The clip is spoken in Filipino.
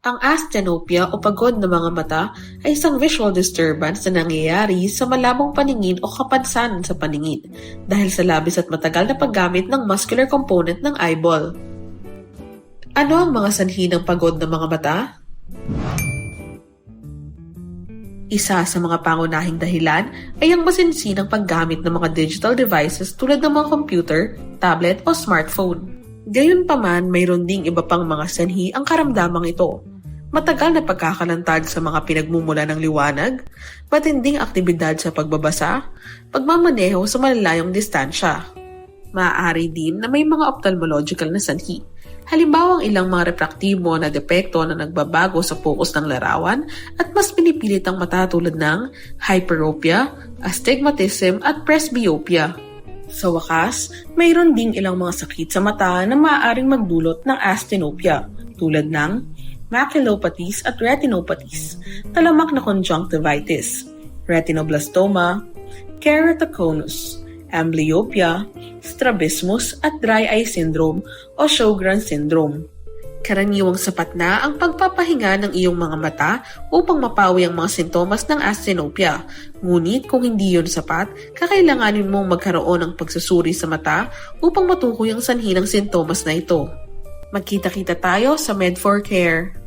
Ang asthenopia o pagod ng mga mata ay isang visual disturbance na nangyayari sa malabong paningin o kapansanan sa paningin dahil sa labis at matagal na paggamit ng muscular component ng eyeball. Ano ang mga sanhi ng pagod ng mga mata? Isa sa mga pangunahing dahilan ay ang masinsinang paggamit ng mga digital devices tulad ng mga computer, tablet o smartphone. Gayunpaman, mayroon ding iba pang mga sanhi ang karamdamang ito. Matagal na pagkakalantad sa mga pinagmumula ng liwanag, matinding aktibidad sa pagbabasa, pagmamaneho sa malalayong distansya. Maaari din na may mga ophthalmological na sanhi. Halimbawa ang ilang mga refraktibo na depekto na nagbabago sa focus ng larawan at mas pinipilit ang mata ng hyperopia, astigmatism at presbyopia. Sa wakas, mayroon ding ilang mga sakit sa mata na maaaring magdulot ng asthenopia tulad ng maculopathies at retinopathies, talamak na conjunctivitis, retinoblastoma, keratoconus, amblyopia, strabismus at dry eye syndrome o Sjogren syndrome. Karaniwang sapat na ang pagpapahinga ng iyong mga mata upang mapawi ang mga sintomas ng asthenopia. Ngunit kung hindi yon sapat, kakailanganin mong magkaroon ng pagsusuri sa mata upang matukoy ang sanhi ng sintomas na ito. Magkita-kita tayo sa Med4Care.